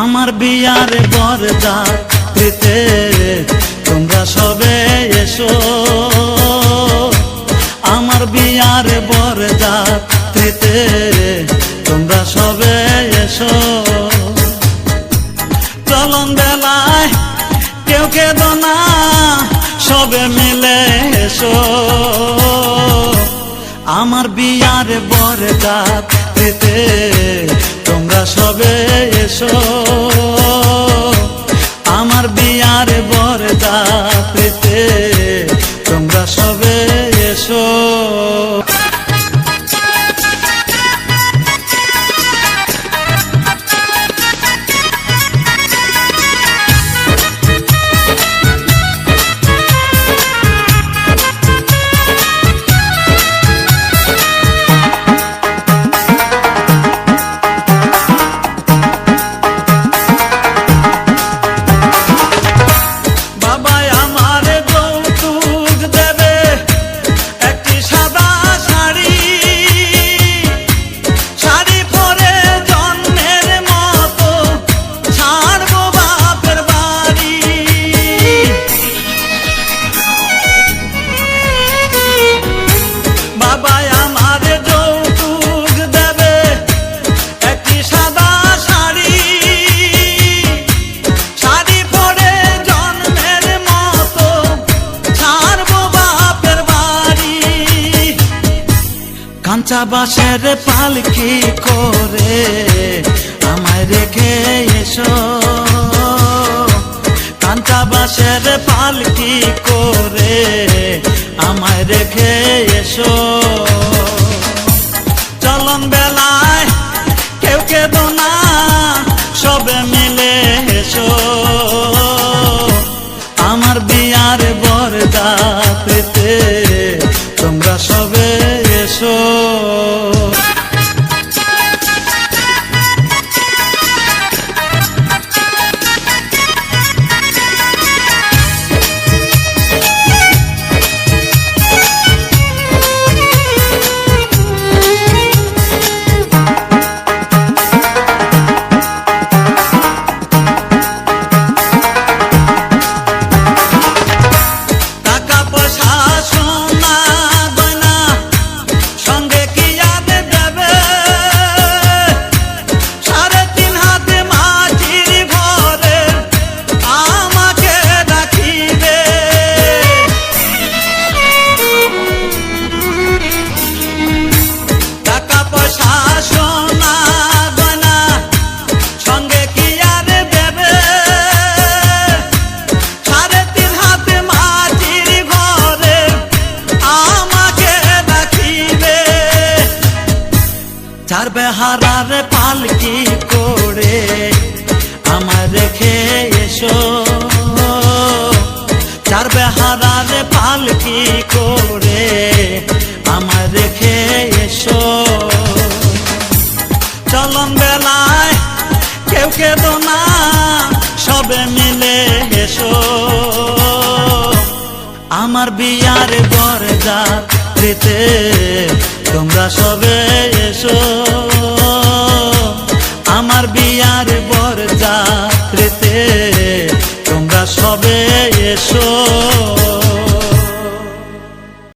আমার বিয়ার বরদাতে তোমরা সবে এসো। আমার বিয়ার বরদাতে তোমরা সবে এসো। চলন বেলায় কেউ কেদ না, সবে মিলে এসো। আমার বিয়ার বরদাত পেতে তোমরা সবে এসো। আমার বিয়ার বরদাত কাঁচা বাসের পালকি করে? আমায় রেখে এসো। কাঁচা বাসের পালকি করে? আমায় রেখে এসো। চলন বেলায় কেউ কেদ না, সবে মিলে এসো। আমার বিয়ার বরদা চার বেহারার পালকি করে আমার রেখে এসো। চার বেহারার পালকি করে আমার রেখে এসো। চলন বেলায় কেউ কেদ না, সবে মিলে এসো। আমার বিয়ার বরযাত্রীতে তোমরা সবে এসো। আমার বিয়ার বর যাত্রিতে তোমরা সবে এসো।